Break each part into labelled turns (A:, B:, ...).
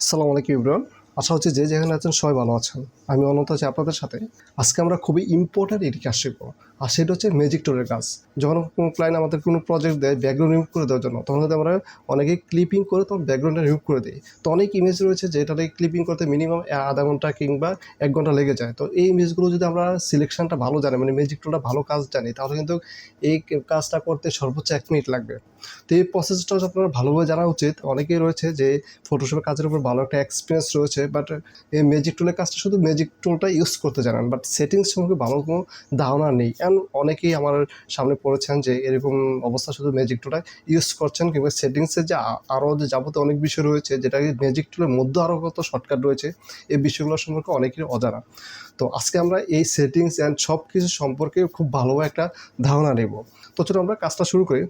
A: আসসালামু আলাইকুম ইব্রান আশা হচ্ছে যে যেখানে আছেন সবাই ভালো আছেন। আমি অনন্ত আছি আপনাদের সাথে। আজকে আমরা খুবই ইম্পর্ট্যান্ট এটি কাজ শিখব আর সেটা হচ্ছে ম্যাজিক টোরের কাজ। যখন কোনো ক্লায়েন্ট আমাদের কোনো প্রজেক্ট দেয় ব্যাকগ্রাউন্ড রিমুভ করে দেওয়ার জন্য, তখন আমরা অনেকে ক্লিপিং করে তখন ব্যাকগ্রাউন্ডটা রিমুভ করে দিই। তো অনেক ইমেজ রয়েছে যেটাতে ক্লিপিং করতে মিনিমাম আধা ঘণ্টা কিংবা এক ঘণ্টা লেগে যায়। তো এই ইমেজগুলো যদি আমরা সিলেকশনটা ভালো জানি মানে ম্যাজিক টোলটা ভালো কাজ জানি, তাহলে কিন্তু এই কাজটা করতে সর্বোচ্চ এক মিনিট লাগবে। তো এই প্রসেসটা আপনার ভালোভাবে জানা উচিত। অনেকেই রয়েছে যে ফটোশপের কাজের উপর ভালো একটা এক্সপিরিয়েন্স রয়েছে বাট এই ম্যাজিক টুলের কাজটা শুধু ম্যাজিক টুলটা ইউজ করতে জানেন বাট সেটিংস সম্পর্কে ভালো কোনো ধারণা নেই। এমন অনেকেই আমার সামনে পড়েছেন যে এরকম অবস্থা শুধু ম্যাজিক টুলটা ইউজ করছেন, কিংবা সেটিংসের যে আরও যে যাবতীয় অনেক বিষয় রয়েছে যেটা ম্যাজিক টুলের মধ্যে আরও কত শর্টকাট রয়েছে, এই বিষয়গুলো সম্পর্কে অনেকেরই অজানা। তো আজকে আমরা এই সেটিংস অ্যান্ড সব কিছু সম্পর্কে খুব ভালো একটা ধারণা নেব। তো চলো আমরা কাজটা শুরু করি।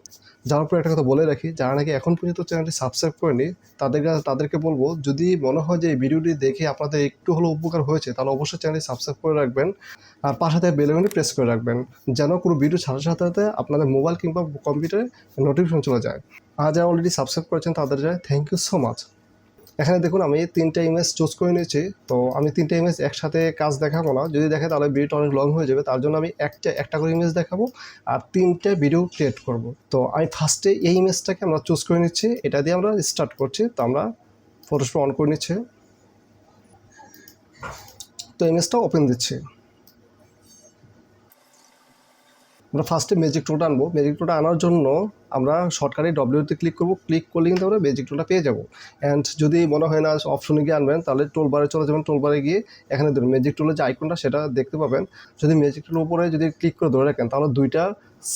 A: যাওয়ার পর একটা কথা বলে রাখি, যারা নাকি এখন পর্যন্ত চ্যানেলটি সাবস্ক্রাইব করেনি তাদেরকে তাদেরকে বলব, যদি মনে হয় যে এই ভিডিওটি দেখে আপনাদের একটু হলেও উপকার হয়েছে, তাহলে অবশ্যই চ্যানেলটি সাবস্ক্রাইব করে রাখবেন। আর পাশে থেকে বেলবেনটি প্রেস করে রাখবেন, যেন কোনো ভিডিও ছাড়ার সাথে সাথে আপনাদের মোবাইল কিংবা কম্পিউটারে নোটিফিকেশন চলে যায়। আর যারা অলরেডি সাবস্ক্রাইব করেছেন, তাদের যায় থ্যাংক ইউ সো মাচ এখানে দেখুন আমি তিনটা ইমেজ চুজ করে নিয়েছি। তো আমি তিনটা ইমেজ একসাথে কাজ দেখাবো না। যদি দেখে তাহলে ভিডিওটা অনেক লং হয়ে যাবে। তার জন্য আমি একটা একটা করে ইমেজ দেখাবো আর তিনটা ভিডিও ক্রিয়েট করব। তো আমি ফার্স্টে এই ইমেজটাকে আমরা চুজ করে নিচ্ছি। এটা দিয়ে আমরা স্টার্ট করছি। তো আমরা ফটোশপ অন করে নিচ্ছি। তো ইমেজটা ওপেন দিচ্ছি। আমরা ফার্স্টে ম্যাজিক টুলটা আনব। ম্যাজিক টুলটা আনার জন্য আমরা শর্টকাটে ডব্লিউতে ক্লিক করব। ক্লিক করলে কিন্তু আমরা ম্যাজিক টুলটা পেয়ে যাব। অ্যান্ড যদি মনে হয় না অপশনে গিয়ে আনবেন, তাহলে টোল বারে চলে যাবেন। টোল বারে গিয়ে এখানে ধরুন ম্যাজিক টুলের যে আইকনটা সেটা দেখতে পাবেন। যদি ম্যাজিক টুলের উপরে যদি ক্লিক করে ধরে রাখেন, তাহলে দুইটা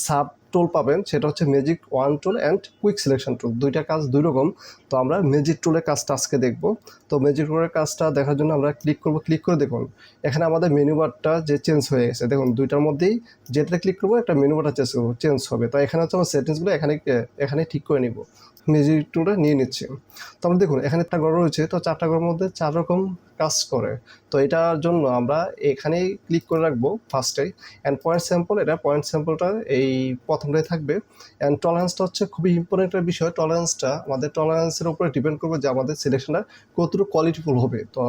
A: সাব টোল পাবেন, সেটা হচ্ছে magic wand tool and quick selection tool দুইটা কাজ দুই রকম। তো আমরা ম্যাজিক টুলের কাজটা আজকে দেখব। তো ম্যাজিক টুলের কাজটা দেখার জন্য আমরা ক্লিক করব। ক্লিক করে দেখুন, এখানে আমাদের মেনু বারটা যে চেঞ্জ হয়ে গেছে। দেখুন, দুইটার মধ্যেই যেটাতে ক্লিক করব, একটা মেনু বারটা চেঞ্জ করব চেঞ্জ হবে। তো এখানে হচ্ছে আমার সেটিংসগুলো এখানে এখানে ঠিক করে নিব। ম্যাজিক টুলটা নিয়ে নিচ্ছি। তো আমরা দেখুন, এখানে একটা ঘর রয়েছে, তো চারটা ঘরের মধ্যে চার রকম কাজ করে। তো এটার জন্য আমরা এখানেই ক্লিক করে রাখব ফার্স্টে অ্যান্ড পয়েন্ট স্যাম্পল এটা পয়েন্ট স্যাম্পলটা এই প্রথমটাই থাকবে। অ্যান্ড টলারেন্সটা হচ্ছে খুবই ইম্পর্টেন্ট একটা বিষয়। টলারেন্সটা আমাদের টলারেন্সের উপরে ডিপেন্ড করবে যে আমাদের সিলেকশনটা কতটুকু কোয়ালিটিফুল হবে। তো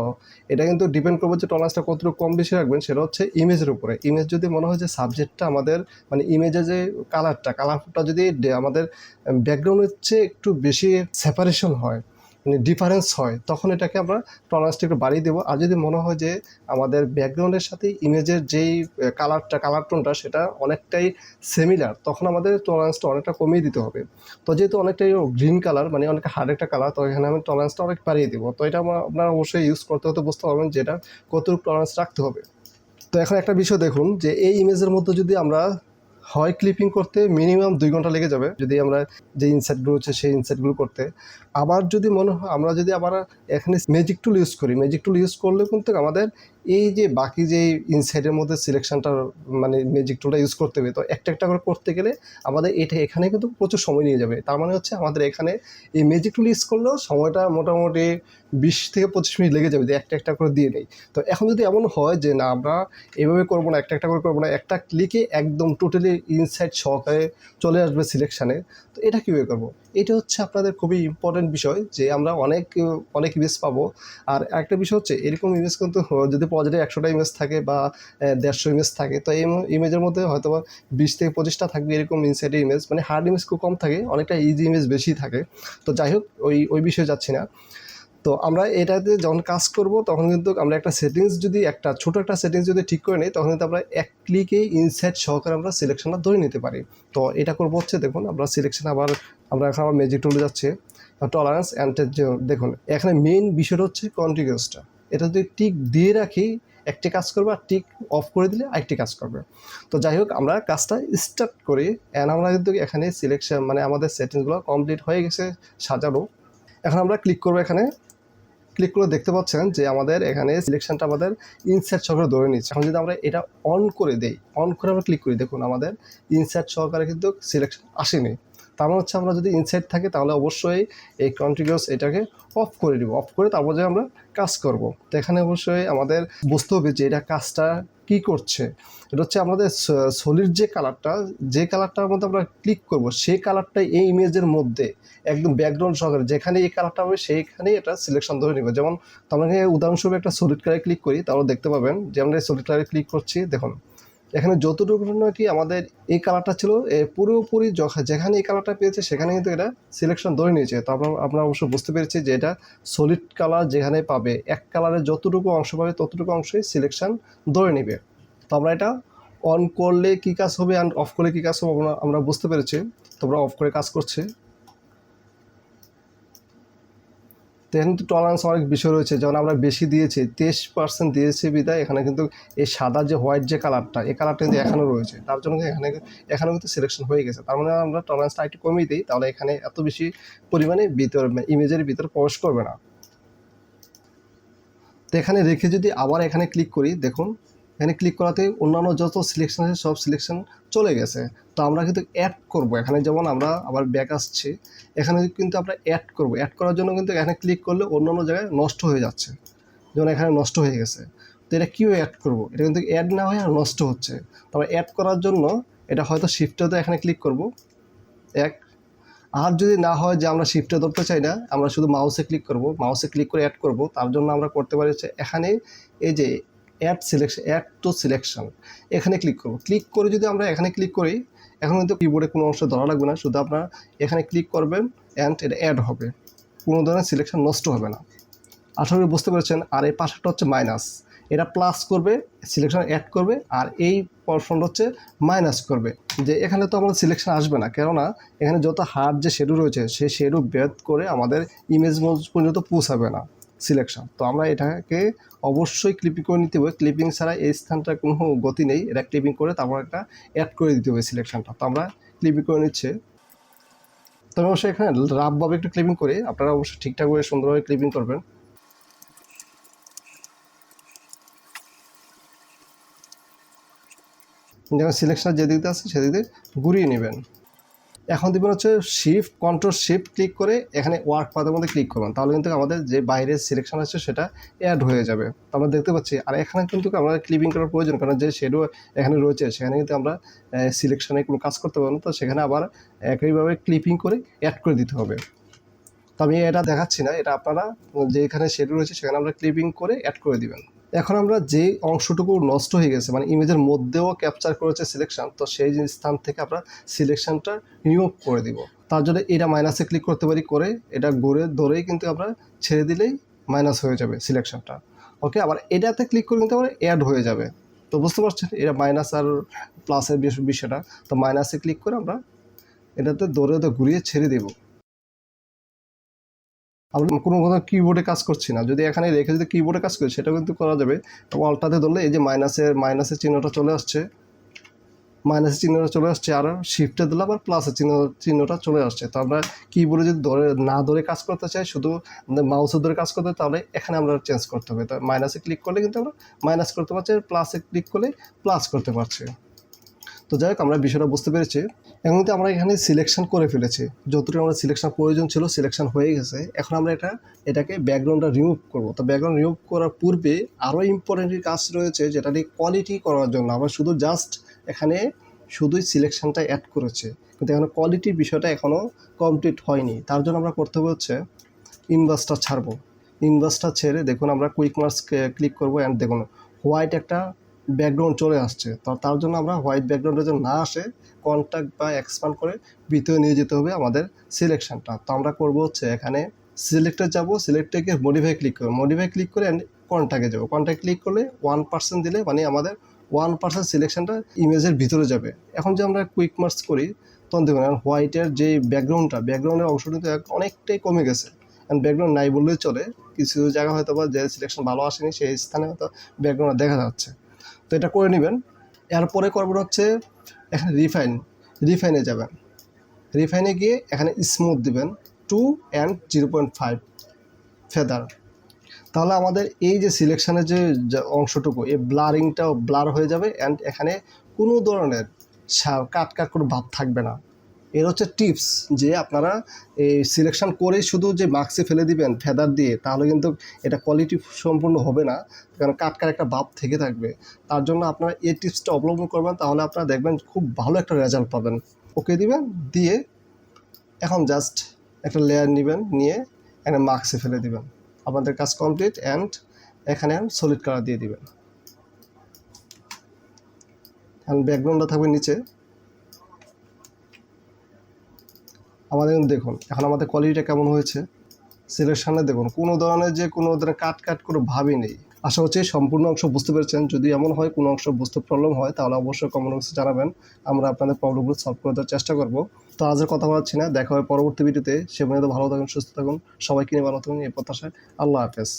A: এটা কিন্তু ডিপেন্ড করবে যে টলারেন্সটা কতটুকু কম বেশি রাখবেন, সেটা হচ্ছে ইমেজের উপরে। ইমেজ যদি মনে হয় যে সাবজেক্টটা আমাদের মানে ইমেজের যে কালারটা কালারটা যদি আমাদের ব্যাকগ্রাউন্ড চেয়ে একটু বেশি সেপারেশন হয় মানে ডিফারেন্স হয়, তখন এটাকে আমরা টলারেন্সটা একটু বাড়িয়ে দেবো। আর যদি মনে হয় যে আমাদের ব্যাকগ্রাউন্ডের সাথে ইমেজের যেই কালারটা কালার টোনটা সেটা অনেকটাই সিমিলার তখন আমাদের টলারেন্সটা অনেকটা কমিয়ে দিতে হবে। তো যেহেতু অনেকটাই গ্রিন কালার মানে অনেক হার্ড একটা কালার তো এখানে আমি টলারেন্সটা অনেক বাড়িয়ে দেবো। তো এটা আপনারা অবশ্যই ইউজ করতে হতে বুঝতে পারবেন যে এটা কতটুকু টলারেন্স রাখতে হবে। তো এখন একটা বিষয় দেখুন, যে এই ইমেজের মধ্যে যদি আমরা হয় ক্লিপিং করতে মিনিমাম দুই ঘণ্টা লেগে যাবে যদি আমরা যে ইনসাইটগুলো হচ্ছে সেই ইনসাইটগুলো করতে। আবার যদি মনে হয়, আমরা যদি আবার এখানে ম্যাজিক টুল ইউজ করি ম্যাজিক টুল ইউজ করলে কিন্তু আমাদের এই যে বাকি যে ইনসাইডের মধ্যে সিলেকশনটা মানে ম্যাজিক টুলটা ইউজ করতে হবে, তো একটা একটা করে করতে গেলে আমাদের এটা এখানে কিন্তু প্রচুর সময় নিয়ে যাবে। তার মানে হচ্ছে আমাদের এখানে এই ম্যাজিক টুল ইউজ করলেও সময়টা মোটামুটি বিশ থেকে পঁচিশ মিনিট লেগে যাবে যে একটা একটা করে দিয়ে নেই। তো এখন যদি এমন হয় যে না, আমরা এভাবে করব না, একটা একটা করে করব না, একটা ক্লিকে একদম টোটালি ইনসাইড সহকারে চলে আসবে সিলেকশানে তো এটা কীভাবে করব? এটা হচ্ছে আপনাদের খুবই ইম্পর্টেন্ট বিষয় যে আমরা অনেক অনেক ইমেজ পাবো। আর একটা বিষয় হচ্ছে, এরকম ইমেজ কিন্তু যদি পজিটিভ একশোটা ইমেজ থাকে বা দেড়শো ইমেজ থাকে, তো এই ইমেজের মধ্যে হয়তো বা বিশ থেকে পঁচিশটা থাকবে এরকম ইনসাইডের ইমেজ মানে হার্ড ইমেজ খুব কম থাকে, অনেকটা ইজি ইমেজ বেশি থাকে। তো যাই হোক, ওই ওই বিষয়ে যাচ্ছি না। তো আমরা এটাতে যখন কাজ করব, তখন কিন্তু আমরা একটা সেটিংস যদি, একটা ছোট একটা সেটিংস যদি ঠিক করে নিই, তখন কিন্তু আমরা এক ক্লিকেই ইনসাইড সহকারে আমরা সিলেকশনটা ধরে নিতে পারি। তো এটা করব হচ্ছে দেখুন, আমরা সিলেকশন আবার, আমরা এখন আবার ম্যাজিক টুলে যাচ্ছে। টলারেন্স অ্যান্ড দেখুন, এখানে মেইন বিষয়টা হচ্ছে কন্টিনিউসটা এটা যদি টিক দিয়ে রাখি, একটি কাজ করবে আর টিক অফ করে দিলে আরেকটি কাজ করবে। তো যাই হোক, আমরা কাজটা স্টার্ট করি অ্যান্ড আমরা কিন্তু এখানে সিলেকশন মানে আমাদের সেটিংসগুলো কমপ্লিট হয়ে গেছে সাজানো। এখন আমরা ক্লিক করব এখানে। ক্লিক করে দেখতে পাচ্ছেন যে আমাদের এখানে সিলেকশনটা আমাদের ইনসার্ট সহকারে ধরে নিচ্ছে এখন যদি আমরা এটা অন করে দেই অন করে আমরা ক্লিক করি, দেখুন আমাদের ইনসার্ট সহকারে কিন্তু সিলেকশন আসেনি। তার মানে হচ্ছে আমরা যদি ইনসাইড থাকে, তাহলে অবশ্যই এই কন্টিনিউস এটাকে অফ করে দিব। অফ করে তারপর যে আমরা কাজ করব। তো এখানে অবশ্যই আমাদের বুঝতে হবে যে এটা কাজটা কি করছে? এটা হচ্ছে আমাদের সলিড যে কালারটা যে কালারটার মধ্যে আমরা ক্লিক করব, সেই কালারটা এই ইমেজের মধ্যে একদম ব্যাকগ্রাউন্ড সহকারে যেখানে এই কালারটা হবে, সেইখানেই এটা সিলেকশন ধরে নেবে। যেমন তোমরা উদাহরণস্বরূপ একটা সলিড কালারে ক্লিক করি, তাহলে দেখতে পাবেন যে আমরা এই সলিড কালারে ক্লিক করছি, দেখুন। এখানে যতটুকু নাকি আমাদের এই কালারটা ছিল, এ পুরোপুরি যেখানে এই কালারটা পেয়েছে, সেখানে কিন্তু এটা সিলেকশন ধরে নিয়েছে। তো আমরা আমরা অবশ্য বুঝতে পেরেছি যে এটা সলিড কালার যেখানে পাবে। এক কালারের যতটুকু অংশ পাবে, ততটুকু অংশই সিলেকশন ধরে নেবে। তো আমরা এটা অন করলে কী কাজ হবে অ্যান্ড অফ করলে কী কাজ হবে, আমরা বুঝতে পেরেছি। তোমরা অফ করে কাজ করছে। তো এখানে তো টলারেন্স অনেক বিষয় রয়েছে, যেমন আমরা বেশি দিয়েছি, তেইশ পার্সেন্ট দিয়েছি বিদায় এখানে কিন্তু এই সাদা যে হোয়াইট যে কালারটা এই কালারটা কিন্তু এখানেও রয়েছে। তার জন্য এখানে এখানেও কিন্তু সিলেকশন হয়ে গেছে। তার মানে আমরা টলারেন্সটা একটু কমিয়ে দিই, তাহলে এখানে এত বেশি পরিমাণে ভিতর ইমেজের ভিতর প্রবেশ করবে না। তো এখানে রেখে যদি আবার এখানে ক্লিক করি, দেখুন এখানে ক্লিক করাতে অন্যান্য যত সিলেকশন আছে, সব সিলেকশন চলে গেছে। তো আমরা কিন্তু অ্যাড করব। এখানে যেমন আমরা আবার ব্যাক আসছি, এখানে কিন্তু আমরা অ্যাড করব। অ্যাড করার জন্য কিন্তু এখানে ক্লিক করলে অন্যান্য জায়গায় নষ্ট হয়ে যাচ্ছে। যেমন এখানে নষ্ট হয়ে গেছে। তো এটা কীভাবে অ্যাড করব? এটা কিন্তু অ্যাড না হয়ে আর নষ্ট হচ্ছে। তবে অ্যাড করার জন্য এটা হয়তো শিফটে তো এখানে ক্লিক করব। এক। আর যদি না হয় যে আমরা শিফটে ধরতে চাই না, আমরা শুধু মাউসে ক্লিক করব। মাউসে ক্লিক করে অ্যাড করব। তার জন্য আমরা করতে পারি হচ্ছে এখানে এই যে add selection add to selection এখানে ক্লিক করব। ক্লিক করে যদি আমরা এখানে ক্লিক করি, এখন কিন্তু কিবোর্ডে কোনো অংশ ধরা লাগবে না, শুধু আপনারা এখানে ক্লিক করবেন অ্যান্ড এটা অ্যাড হবে। কোনো ধরনের সিলেকশন নষ্ট হবে না। আশা করি বুঝতে পেরেছেন। আর এই পাশেরটা হচ্ছে মাইনাস এটা প্লাস করবে সিলেকশন অ্যাড করবে, আর এই পর্শনটা হচ্ছে মাইনাস করবে। যে এখানে তো আমাদের সিলেকশন আসবে না, কেননা এখানে যত হার্ড যে শেডু রয়েছে সেই শেডু বেদ করে আমাদের ইমেজ পর্যন্ত পৌঁছাবে না। সিলেকশন তো আমরা এটাকে অবশ্যই ক্লিপিং করে নিতে হবে। ক্লিপিং ছাড়া এই স্থানটার কোনো গতি নেই। এটা ক্লিপিং করে তারপর একটা অ্যাড করে দিতে হবে সিলেকশনটা তো আমরা ক্লিপিং করে নিচ্ছে। তবে অবশ্যই এখানে রাফভাবে একটু ক্লিপিং করে আপনারা অবশ্যই ঠিকঠাকভাবে সুন্দরভাবে ক্লিপিং করবেন। যেমন সিলেকশন যেদিক দিয়ে আছে, সেদিক ঘুরিয়ে নেবেন। এখন দেবেন হচ্ছে শিফট কন্ট্রোল শিফট ক্লিক করে এখানে ওয়ার্ক পাথের মধ্যে ক্লিক করবেন। তাহলে কিন্তু আমাদের যে বাইরের সিলেকশন আছে সেটা অ্যাড হয়ে যাবে। তো আমরা দেখতে পাচ্ছি, আর এখানে কিন্তু আমরা ক্লিপিং করার প্রয়োজন, কারণ যে শেডো এখানে রয়েছে, সেখানে কিন্তু আমরা সিলেকশনে কোনো কাজ করতে পারব না। তো সেখানে আবার একইভাবে ক্লিপিং করে অ্যাড করে দিতে হবে। তো আমি এটা দেখাচ্ছি না, এটা আপনারা যে এখানে শেডো রয়েছে সেখানে আমরা ক্লিপিং করে অ্যাড করে দিবেন। এখন আমরা যে অংশটুকু নষ্ট হয়ে গেছে মানে ইমেজের মধ্যেও ক্যাপচার করেছে সিলেকশন তো সেই স্থান থেকে আমরা সিলেকশনটা রিমুভ করে দিব। তার জন্য এটা মাইনাসে ক্লিক করতে পারি, করে এটা ঘুরে ধরেই কিন্তু আমরা ছেড়ে দিলেই মাইনাস হয়ে যাবে সিলেকশনটা ওকে আবার এটাতে ক্লিক করে কিন্তু আবার অ্যাড হয়ে যাবে। তো বুঝতে পারছেন? এটা মাইনাস আর প্লাসের বিষয়টা। তো মাইনাসে ক্লিক করে আমরা এটাতে দৌড়ে তো ঘুরিয়ে ছেড়ে দেবো। আমরা কোনো কোনো কিবোর্ডে কাজ করছি না। যদি এখানে রেখে যদি কিবোর্ডে কাজ করি সেটা কিন্তু করা যাবে। অল্টাতে ধরলে এই যে মাইনাসের মাইনাসের চিহ্নটা চলে আসছে। মাইনাসের চিহ্নটা চলে আসছে, আর শিফটে দিলে আবার প্লাসের চিহ্ন চিহ্নটা চলে আসছে। তো আমরা কিবোর্ডে যদি ধরে, না ধরে কাজ করতে চাই, শুধু মাউসে ধরে কাজ করতে, তাহলে এখানে আমরা চেঞ্জ করতে হবে। তো মাইনাসে ক্লিক করলে কিন্তু আমরা মাইনাস করতে পারছি প্লাসে ক্লিক করলে প্লাস করতে পারছি। তো যাই হোক, আমরা বিষয়টা বুঝতে পেরেছি। এখন কিন্তু আমরা এখানে সিলেকশন করে ফেলেছি। যতটুকু আমরা সিলেকশন প্রয়োজন ছিল সিলেকশন হয়ে গেছে। এখন আমরা এটা, এটাকে ব্যাকগ্রাউন্ডটা রিমুভ করব। তো ব্যাকগ্রাউন্ড রিমুভ করার পূর্বে আরও ইম্পর্টেন্ট কাজ রয়েছে, যেটা নিয়ে কোয়ালিটি করার জন্য। আমরা শুধু জাস্ট এখানে শুধুই সিলেকশনটা অ্যাড করেছে। কিন্তু এখানে কোয়ালিটির বিষয়টা এখনও কমপ্লিট হয়নি। তার জন্য আমরা করতে হচ্ছে ইনভার্সটা ছাড়বো। ইনভার্সটা ছেড়ে দেখুন, আমরা কুইক মার্কস ক্লিক করব। অ্যান্ড দেখুন হোয়াইট একটা ব্যাকগ্রাউন্ড চলে আসছে। তো তার জন্য আমরা হোয়াইট ব্যাকগ্রাউন্ডে যেন না আসে কন্ট্যাক্ট বা এক্সপান্ড করে ভিতরে নিয়ে যেতে হবে আমাদের সিলেকশনটা তো আমরা করব হচ্ছে এখানে সিলেক্টে যাব সিলেক্টে গিয়ে মডিফাই ক্লিক করব। মডিফাই ক্লিক করে কন্ট্যাক্টে যাব। কন্ট্যাক্ট ক্লিক করলে ওয়ান পার্সেন্ট দিলে মানে আমাদের ওয়ান পার্সেন্ট সিলেকশনটা ইমেজের ভিতরে যাবে। এখন যে আমরা কুইক মার্কস করি, তখন দেখুন হোয়াইটের যে ব্যাকগ্রাউন্ডটা ব্যাকগ্রাউন্ডের অংশটা কিন্তু অনেকটাই কমে গেছে। অ্যান্ড ব্যাকগ্রাউন্ড নাই বললেই চলে। কিছু জায়গা হয়তো বা যে সিলেকশন ভালো আসেনি, সেই স্থানে হয়তো ব্যাকগ্রাউন্ড দেখা যাচ্ছে। তো এটা করে নেবেন। এরপরে করবেন হচ্ছে এখানে রিফাইন রিফাইনে যাবেন। রিফাইনে গিয়ে এখানে স্মুথ দিবেন two and zero point five feather তাহলে আমাদের এই যে সিলেকশানের যে অংশটুকু, এই ব্লারিংটাও ব্লার হয়ে যাবে অ্যান্ড এখানে কোনো ধরনের কাট কাট কোনো ভাব থাকবে না। এর হচ্ছে টিপস যে আপনারা এই সিলেকশন করে শুধু যে মার্কসে ফেলে দিবেন ফেদার দিয়ে, তাহলে কিন্তু এটা কোয়ালিটি সম্পূর্ণ হবে না। কারণ কাটকার একটা ভাব থেকে থাকবে। তার জন্য আপনারা এই টিপসটা অবলম্বন করবেন, তাহলে আপনারা দেখবেন খুব ভালো একটা রেজাল্ট পাবেন। ওকে দিবেন, দিয়ে এখন জাস্ট একটা লেয়ার নেবেন, নিয়ে এখানে মার্কসে ফেলে দিবেন। আপনাদের কাজ কমপ্লিট অ্যান্ড এখানে সলিড কালার দিয়ে দিবেন। এখন ব্যাকগ্রাউন্ডটা থাকবে নিচে। আমাদের দেখুন, এখন আমাদের কোয়ালিটিটা কেমন হয়েছে? সিলেকশানে দেখুন, কোনো ধরনের যে কোনো ধরনের কাট কাট করে ভাবই নেই। আশা হচ্ছে সম্পূর্ণ অংশ বুঝতে পেরেছেন। যদি এমন হয়, কোনো অংশ বুঝতে প্রবলেম হয়, তাহলে অবশ্যই কমেন্ট বক্সে জানাবেন। আমরা আপনাদের প্রবলেমগুলো সলভ করে দেওয়ার চেষ্টা করব। তো আজের কথা বলাচ্ছি না, দেখা হয় পরবর্তী ভিডিওতে সে পর্যন্ত ভালো থাকুন, সুস্থ থাকুন। সবাইকে নিয়ে ভালো থাকুন, এই প্রত্যাশায় আল্লাহ হাফেজ।